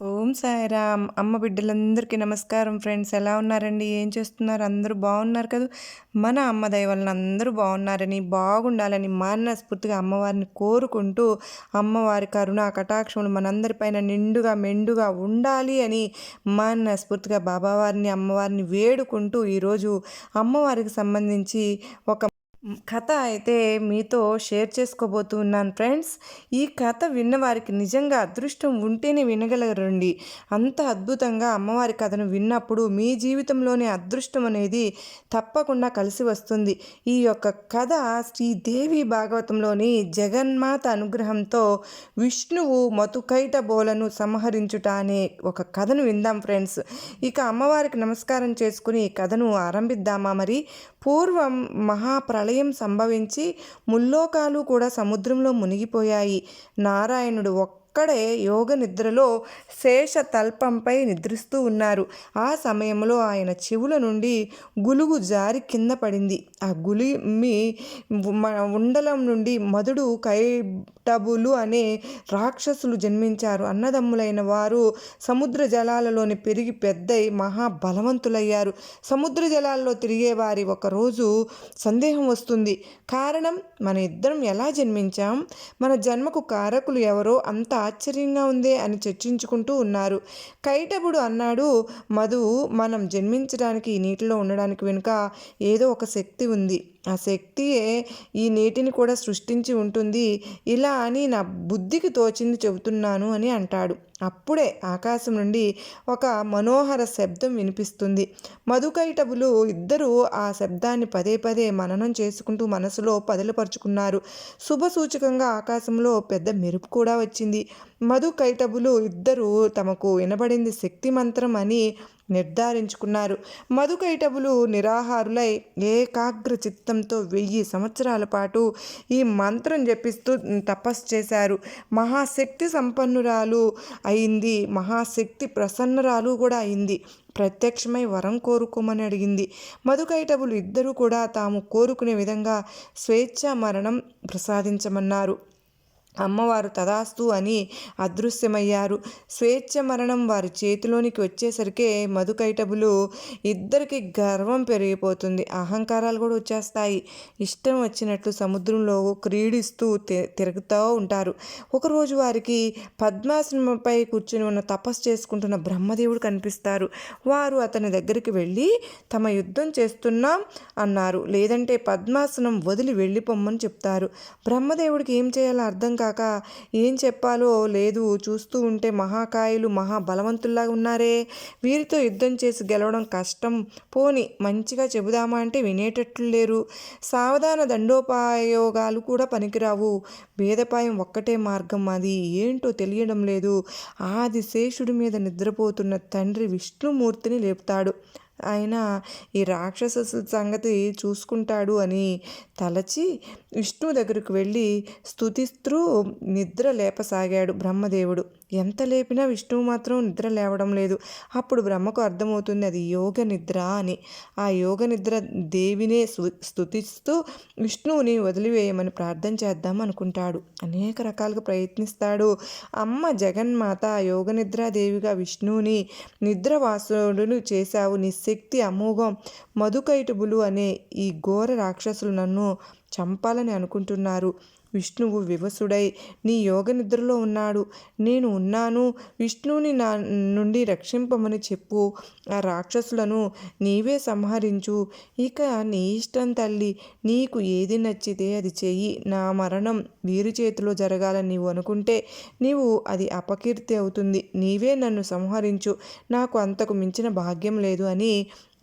ఓం సాయిరామ్. అమ్మ బిడ్డలందరికీ నమస్కారం ఫ్రెండ్స్. ఎలా ఉన్నారండి? ఏం చేస్తున్నారు? అందరూ బాగున్నారు కదా? మన అమ్మ వలన అందరూ బాగున్నారని బాగుండాలని మనస్ఫూర్తిగా అమ్మవారిని కోరుకుంటూ అమ్మవారి కరుణ కటాక్షములు మనందరిపైన నిండుగా మెండుగా ఉండాలి అని మనస్ఫూర్తిగా బాబావారిని అమ్మవారిని వేడుకుంటూ ఈరోజు అమ్మవారికి సంబంధించి ఒక కథ అయితే మీతో షేర్ చేసుకోబోతున్నాను ఫ్రెండ్స్. ఈ కథ విన్నవారికి నిజంగా అదృష్టం ఉంటేనే వినగలరండి. అంత అద్భుతంగా అమ్మవారి కథను విన్నప్పుడు మీ జీవితంలోని అదృష్టం అనేది తప్పకుండా కలిసి వస్తుంది. ఈ యొక్క కథ శ్రీదేవి భాగవతంలోని జగన్మాత అనుగ్రహంతో విష్ణువు మతుకైట బోలను సంహరించుట అనే ఒక కథను విందాం ఫ్రెండ్స్. ఇక అమ్మవారికి నమస్కారం చేసుకుని ఈ కథను ఆరంభిద్దామా మరి? పూర్వం మహాప్రళయం సంభవించి ముల్లోకాలు కూడా సముద్రంలో మునిగిపోయాయి. నారాయణుడు అక్కడే ఒక్కడే యోగ నిద్రలో శేష తల్పంపై నిద్రిస్తూ ఉన్నారు. ఆ సమయంలో ఆయన చెవుల నుండి గులుగు జారి కింద పడింది. ఆ గులిమి ఉండలం నుండి మధుడు కైటబులు అనే రాక్షసులు జన్మించారు. అన్నదమ్ములైన వారు సముద్ర జలాలలోని పెరిగి పెద్దై మహాబలవంతులయ్యారు. సముద్ర జలాల్లో తిరిగే వారి ఒకరోజు సందేహం వస్తుంది. కారణం మన ఇద్దరం ఎలా జన్మించాం? మన జన్మకు కారకులు ఎవరో అంత ఆశ్చర్యంగా ఉందే అని చర్చించుకుంటూ ఉన్నారు. కైటబుడు అన్నాడు మధు మనం జన్మించడానికి నీటిలో ఉండడానికి వెనుక ఏదో ఒక శక్తి ఉంది. ఆ శక్తియే ఈ నీటిని కూడా సృష్టించి ఉంటుంది. ఇలా అని నా బుద్ధికి తోచింది చెబుతున్నాను అని అంటాడు. అప్పుడే ఆకాశం నుండి ఒక మనోహర శబ్దం వినిపిస్తుంది. మధుకైటబులు ఇద్దరూ ఆ శబ్దాన్ని పదే పదే మననం చేసుకుంటూ మనసులో పదలుపరుచుకున్నారు శుభ సూచకంగా ఆకాశంలో పెద్ద మెరుపు కూడా వచ్చింది. మధుకైటబులు ఇద్దరూ తమకు వినబడింది శక్తి మంత్రం అని నిర్ధారించుకున్నారు. మధుకైటబులు నిరాహారులై ఏకాగ్ర చిత్తంతో వెయ్యి సంవత్సరాల పాటు ఈ మంత్రం జపిస్తూ తపస్సు చేశారు. మహాశక్తి సంపన్నురాలు అయింది. మహాశక్తి ప్రసన్నరాలు కూడా అయింది. ప్రత్యక్షమై వరం కోరుకోమని అడిగింది. మధుకైటబులు ఇద్దరూ కూడా తాము కోరుకునే విధంగా స్వేచ్ఛ మరణం ప్రసాదించమన్నారు. అమ్మవారు తదాస్తు అని అదృశ్యమయ్యారు. స్వేచ్ఛ మరణం వారి చేతిలోనికి వచ్చేసరికే మధుకైటబులు ఇద్దరికి గర్వం పెరిగిపోతుంది. అహంకారాలు కూడా వచ్చేస్తాయి. ఇష్టం వచ్చినట్లు సముద్రంలో క్రీడిస్తూ తిరుగుతూ ఉంటారు. ఒకరోజు వారికి పద్మాసనంపై కూర్చుని ఉన్న తపస్సు చేసుకుంటున్న బ్రహ్మదేవుడు కనిపిస్తారు. వారు అతని దగ్గరికి వెళ్ళి తమ యుద్ధం చేస్తున్నాం అన్నారు. లేదంటే పద్మాసనం వదిలి వెళ్ళిపోమ్మని చెప్తారు. బ్రహ్మదేవుడికి ఏం చేయాలో అర్థం కాక ఏం చెప్పాలో లేదు. చూస్తూ ఉంటే మహాకాయులు మహాబలవంతుల్లాగా ఉన్నారే. వీరితో యుద్ధం చేసి గెలవడం కష్టం. పోని మంచిగా చెబుదామా అంటే వినేటట్లు లేరు. సావధాన దండోపాయోగాలు కూడా పనికిరావు. భేదపాయం ఒక్కటే మార్గం అది. ఏంటో తెలియడం లేదు. ఆది శేషుడి మీద నిద్రపోతున్న తండ్రి విష్ణుమూర్తిని లేపుతాడు. ఆయన ఈ రాక్షస సంగతి చూసుకుంటాడు అని తలచి విష్ణు దగ్గరకు వెళ్ళి స్థుతిస్తూ నిద్ర లేపసాగాడు బ్రహ్మదేవుడు. ఎంత లేపినా విష్ణువు మాత్రం నిద్ర లేవడం లేదు. అప్పుడు బ్రహ్మకు అర్థమవుతుంది అది యోగ నిద్ర అని. ఆ యోగ నిద్ర దేవినే స్థుతిస్తూ విష్ణువుని వదిలివేయమని ప్రార్థన చేద్దాం అనుకుంటాడు. అనేక రకాలుగా ప్రయత్నిస్తాడు. అమ్మ జగన్మాత యోగ నిద్రాదేవిగా విష్ణువుని నిద్రవాసుడు చేశావు. నీ శక్తి అమోఘం. మధుకైటబులు అనే ఈ ఘోర రాక్షసులు నన్ను చంపాలని అనుకుంటున్నారు. విష్ణువు వివసుడై నీ యోగ నిద్రలో ఉన్నాడు. నేను ఉన్నాను. విష్ణువుని నా నుండి రక్షింపమని చెప్పు. ఆ రాక్షసులను నీవే సంహరించు. ఇక నీ ఇష్టం తల్లి నీకు ఏది నచ్చితే అది చెయ్యి. నా మరణం వీరి చేతిలో జరగాలని నీవు అనుకుంటే నీవు అది అపకీర్తి అవుతుంది. నీవే నన్ను సంహరించు. నాకు అంతకు మించిన భాగ్యం లేదు అని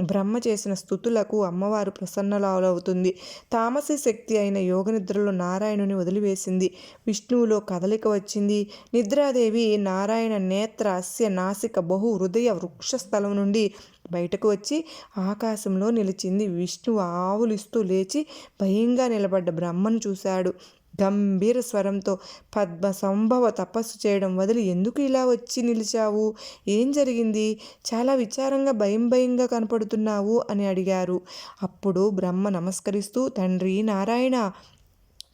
బ్రహ్మ చేసిన స్థుతులకు అమ్మవారు ప్రసన్నలవుతుంది. తామస శక్తి అయిన యోగనిద్రలో నారాయణుని వదిలివేసింది. విష్ణువులో కదలిక వచ్చింది. నిద్రాదేవి నారాయణ నేత్ర అస్య నాసిక బహు హృదయ వృక్షస్థలం నుండి బయటకు వచ్చి ఆకాశంలో నిలిచింది. విష్ణువు ఆవులిస్తూ లేచి భయంగా నిలబడ్డ బ్రహ్మను చూశాడు. గంభీర స్వరంతో పద్మ సంభవ తపస్సు చేయడం వదిలి ఎందుకు ఇలా వచ్చి నిలిచావు? ఏం జరిగింది? చాలా విచారంగా భయం భయంగా కనపడుతున్నావు అని అడిగారు. అప్పుడు బ్రహ్మ నమస్కరిస్తూ తండ్రి నారాయణ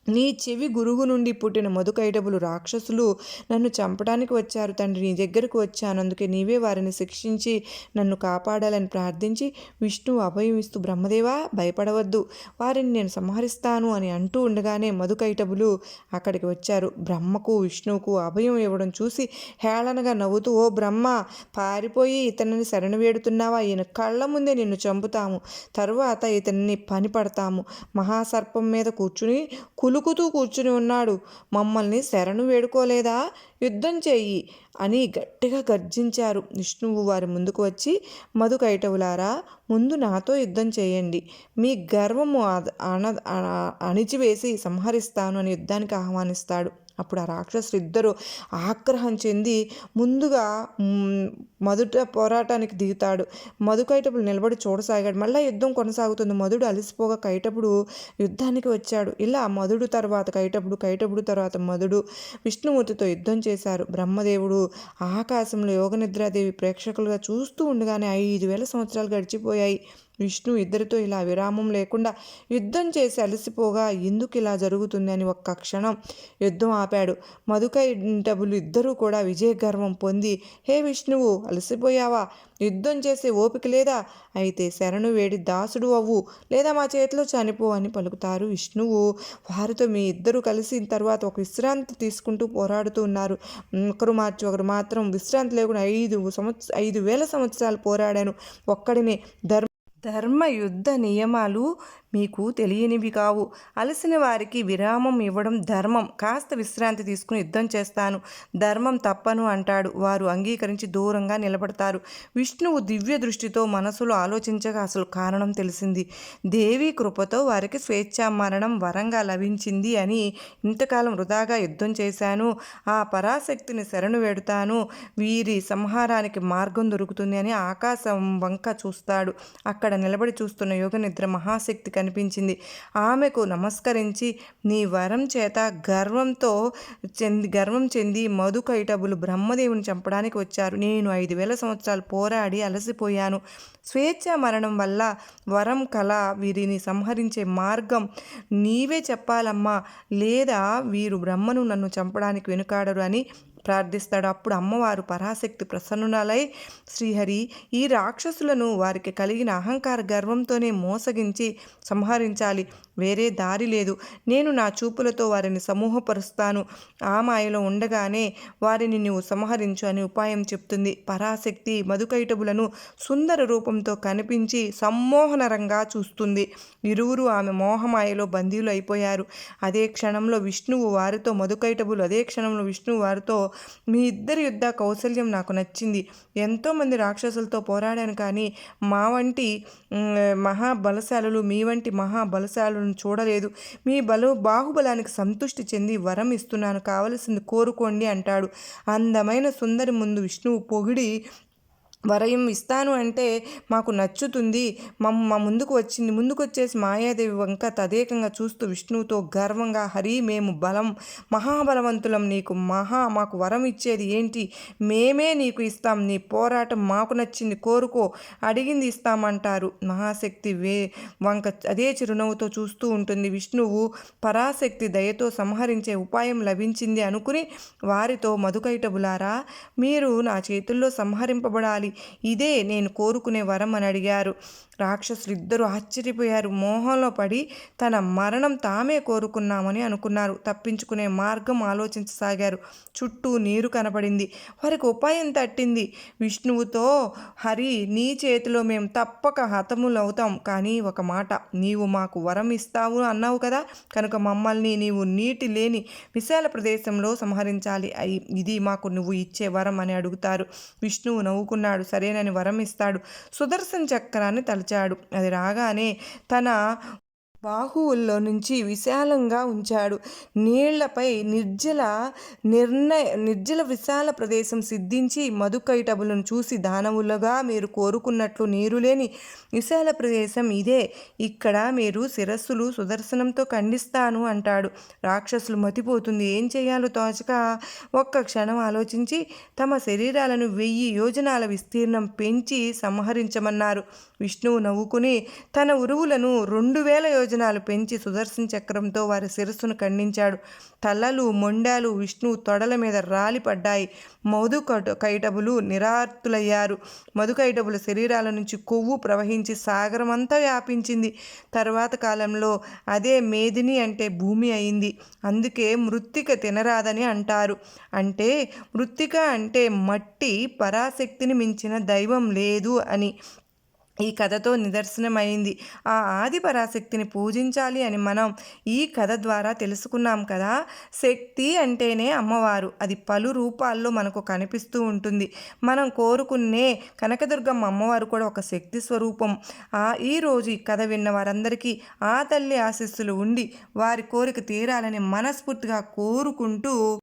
నీ చెవి గురుగు నుండి పుట్టిన మధుకైటబులు రాక్షసులు నన్ను చంపడానికి వచ్చారు తండ్రి. నీ దగ్గరకు వచ్చాను. అందుకే నీవే వారిని శిక్షించి నన్ను కాపాడాలని ప్రార్థించి విష్ణువు అభయం ఇస్తూ బ్రహ్మదేవా భయపడవద్దు. వారిని నేను సంహరిస్తాను అని అంటూ ఉండగానే మధుకైటబులు అక్కడికి వచ్చారు. బ్రహ్మకు విష్ణువుకు అభయం ఇవ్వడం చూసి హేళనగా నవ్వుతూ ఓ బ్రహ్మ పారిపోయి ఇతనిని శరణు వేడుతున్నావా? ఈయన కళ్ళ ముందే నిన్ను చంపుతాము. తరువాత ఇతన్ని పని పడతాము మహాసర్పం మీద కూర్చుని ఉలుకుతూ కూర్చుని ఉన్నాడు. మమ్మల్ని శరణు వేడుకోలేదా? యుద్ధం చెయ్యి అని గట్టిగా గర్జించారు. విష్ణువు వారి ముందుకు వచ్చి మధుకైటవులారా ముందు నాతో యుద్ధం చేయండి మీ గర్వము అణ అణిచివేసి సంహరిస్తాను అని యుద్ధానికి ఆహ్వానిస్తాడు. అప్పుడు ఆ రాక్షసులు ఇద్దరు ఆగ్రహం చెంది ముందుగా మధుట పోరాటానికి దిగుతాడు. మధు కైటపుడు నిలబడి చూడసాగాడు. మళ్ళీ యుద్ధం కొనసాగుతుంది. మధుడు అలసిపోగా కైటపుడు యుద్ధానికి వచ్చాడు. ఇలా మధుడు తర్వాత కైటపుడు కైటపుడు తర్వాత మధుడు విష్ణుమూర్తితో యుద్ధం చేశారు. బ్రహ్మదేవుడు ఆకాశంలో యోగనిద్రాదేవి ప్రేక్షకులుగా చూస్తూ ఉండగానే ఐదు వేల సంవత్సరాలు గడిచిపోయాయి. విష్ణు ఇద్దరితో ఇలా విరామం లేకుండా యుద్ధం చేసి అలసిపోగా ఎందుకు ఇలా జరుగుతుంది అని ఒక్క క్షణం యుద్ధం ఆపాడు. మధుకైటబులు ఇద్దరూ కూడా విజయ గర్వం పొంది హే విష్ణువు అలసిపోయావా? యుద్ధం చేసే ఓపిక లేదా? అయితే శరణు వేడి దాసుడు అవ్వు లేదా మా చేతిలో చనిపో అని పలుకుతారు విష్ణువు. వారితో మీ ఇద్దరు కలిసి తర్వాత ఒక విశ్రాంతి తీసుకుంటూ పోరాడుతూ ఉన్నారు. ఒకరు మార్చి ఒకరు మాత్రం విశ్రాంతి లేకుండా ఐదు సంవత్స ఐదు వేల సంవత్సరాలు పోరాడాను. ఒక్కడినే ధర్మ ధర్మ యుద్ధ నియమాలు మీకు తెలియనివి కావు. అలసిన వారికి విరామం ఇవ్వడం ధర్మం. కాస్త విశ్రాంతి తీసుకుని యుద్ధం చేస్తాను. ధర్మం తప్పను అంటాడు. వారు అంగీకరించి దూరంగా నిలబడతారు. విష్ణువు దివ్య దృష్టితో మనసులో ఆలోచించగా అసలు కారణం తెలిసింది. దేవి కృపతో వారికి స్వేచ్ఛా మరణం వరంగా లభించింది అని ఇంతకాలం వృధాగా యుద్ధం చేశాను. ఆ పరాశక్తిని శరణు వేడుతాను. వీరి సంహారానికి మార్గం దొరుకుతుంది అని ఆకాశం వంక చూస్తాడు. అక్కడ నిలబడి చూస్తున్న యోగ నిద్ర మహాశక్తి కనిపించింది. ఆమెకు నమస్కరించి నీ వరం చేత గర్వంతో చెంది గర్వం చెంది మధుకైటబులు బ్రహ్మదేవుని చంపడానికి వచ్చారు. నేను ఐదు వేల సంవత్సరాలు పోరాడి అలసిపోయాను. స్వేచ్ఛ మరణం వల్ల వరం కళ వీరిని సంహరించే మార్గం నీవే చెప్పాలమ్మా. లేదా వీరు బ్రహ్మను నన్ను చంపడానికి వెనుకాడరు అని ప్రార్థిస్తాడు. అప్పుడు అమ్మవారు పరాశక్తి ప్రసన్నులై శ్రీహరి ఈ రాక్షసులను వారికి కలిగిన అహంకార గర్వంతోనే మోసగించి సంహరించాలి. వేరే దారి లేదు. నేను నా చూపులతో వారిని సమూహపరుస్తాను. ఆ మాయలో ఉండగానే వారిని నువ్వు సంహరించు అని ఉపాయం చెప్తుంది. పరాశక్తి మధుకైటబులను సుందర రూపంతో కనిపించి సమ్మోహనరంగా చూస్తుంది. ఇరువురు ఆమె మోహమాయలో బందీలు అయిపోయారు. అదే క్షణంలో విష్ణువు వారితో మధుకైటబులు అదే క్షణంలో విష్ణువు వారితో మీ ఇద్దరి యుద్ధ కౌశల్యం నాకు నచ్చింది. ఎంతోమంది రాక్షసులతో పోరాడాను కానీ మా వంటి మహాబలశాలులు మీ వంటి మహాబలశాలను చూడలేదు. మీ బలు బాహుబలానికి సంతృష్టి చెంది వరం ఇస్తున్నాను. కావలసింది కోరుకోండి అంటాడు. అందమైన సుందరి ముందు విష్ణువు పొగిడి వరయం ఇస్తాను అంటే మాకు నచ్చుతుంది. మమ్ మా ముందుకు వచ్చింది. ముందుకు వచ్చేసి మాయాదేవి వంక తదేకంగా చూస్తూ విష్ణువుతో గర్వంగా హరి మేము బలం మహాబలవంతులం నీకు. మహా మాకు వరం ఇచ్చేది ఏంటి? మేమే నీకు ఇస్తాం. నీ పోరాటం మాకు నచ్చింది. కోరుకో. అడిగింది ఇస్తామంటారు. మహాశక్తి వే వంక అదే చిరునవ్వుతో చూస్తూ ఉంటుంది విష్ణువు. పరాశక్తి దయతో సంహరించే ఉపాయం లభించింది అనుకుని వారితో మధుకైటబులారా మీరు నా చేతుల్లో సంహరింపబడాలి. ఇదే నేను కోరుకునే వరం అని అడిగారు. రాక్షసులు ఇద్దరు ఆశ్చర్యపోయారు. మోహంలో పడి తన మరణం తామే కోరుకున్నామని అనుకున్నారు. తప్పించుకునే మార్గం ఆలోచించసాగారు. చుట్టూ నీరు కనపడింది. వారికి ఉపాయం తట్టింది. విష్ణువుతో హరి నీ చేతిలో మేము తప్పక హతములవుతాం. కానీ ఒక మాట నీవు మాకు వరం ఇస్తావు అన్నావు కదా? కనుక మమ్మల్ని నీవు నీటి లేని విశాల ప్రదేశంలో సంహరించాలి. ఇది మాకు నువ్వు ఇచ్చే వరం అని అడుగుతారు. విష్ణువు నవ్వుకున్నాడు. సరేనని వరం ఇస్తాడు. సుదర్శన్ చక్రాన్ని తలచాడు. అది రాగానే తన బాహువుల్లో నుంచి విశాలంగా ఉంచాడు. నీళ్ళపై నిర్జల నిర్ణయ నిర్జల విశాల ప్రదేశం సిద్ధించి మధుకైటబులను చూసి దానవులుగా మీరు కోరుకున్నట్లు నీరు లేని విశాల ప్రదేశం ఇదే. ఇక్కడ మీరు శిరస్సులు సుదర్శనంతో ఖండిస్తాను అంటాడు. రాక్షసులు మతిపోతుంది. ఏం చేయాలో తోచక ఒక్క క్షణం ఆలోచించి తమ శరీరాలను వెయ్యి యోజనాల విస్తీర్ణం పెంచి సంహరించమన్నారు. విష్ణువు నవ్వుకుని తన ఉరువులను రెండు వేల యోజనాలు పెంచి సుదర్శన చక్రంతో వారి శిరస్సును ఖండించాడు. తలలు మొండాలు విష్ణువు తొడల మీద రాలిపడ్డాయి. మధు కైటబులు నిరార్తులయ్యారు. మధుకైటబుల శరీరాల నుంచి కొవ్వు ప్రవహించి సాగరమంతా వ్యాపించింది. తర్వాత కాలంలో అదే మేదిని అంటే భూమి అయింది. అందుకే మృత్తిక తినరాదని అంటారు. అంటే మృత్తిక అంటే మట్టి పరాశక్తిని మించిన దైవం లేదు అని. ఈ కథతో నిదర్శనమైంది. ఆ ఆది పరాశక్తిని పూజించాలి అని మనం ఈ కథ ద్వారా తెలుసుకున్నాం కదా. శక్తి అంటేనే అమ్మవారు. అది పలు రూపాల్లో మనకు కనిపిస్తూ ఉంటుంది. మనం కోరుకునే కనకదుర్గమ్మ అమ్మవారు కూడా ఒక శక్తి స్వరూపం. ఆ ఈరోజు ఈ కథ విన్న వారందరికీ ఆ తల్లి ఆశీస్సులు ఉండి వారి కోరిక తీరాలని మనస్ఫూర్తిగా కోరుకుంటూ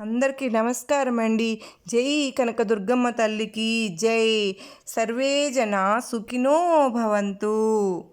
అందరికీ నమస్కారం అండి జై కనకదుర్గమ్మ తల్లికి జై. సర్వే జన సుఖినో భవంతు.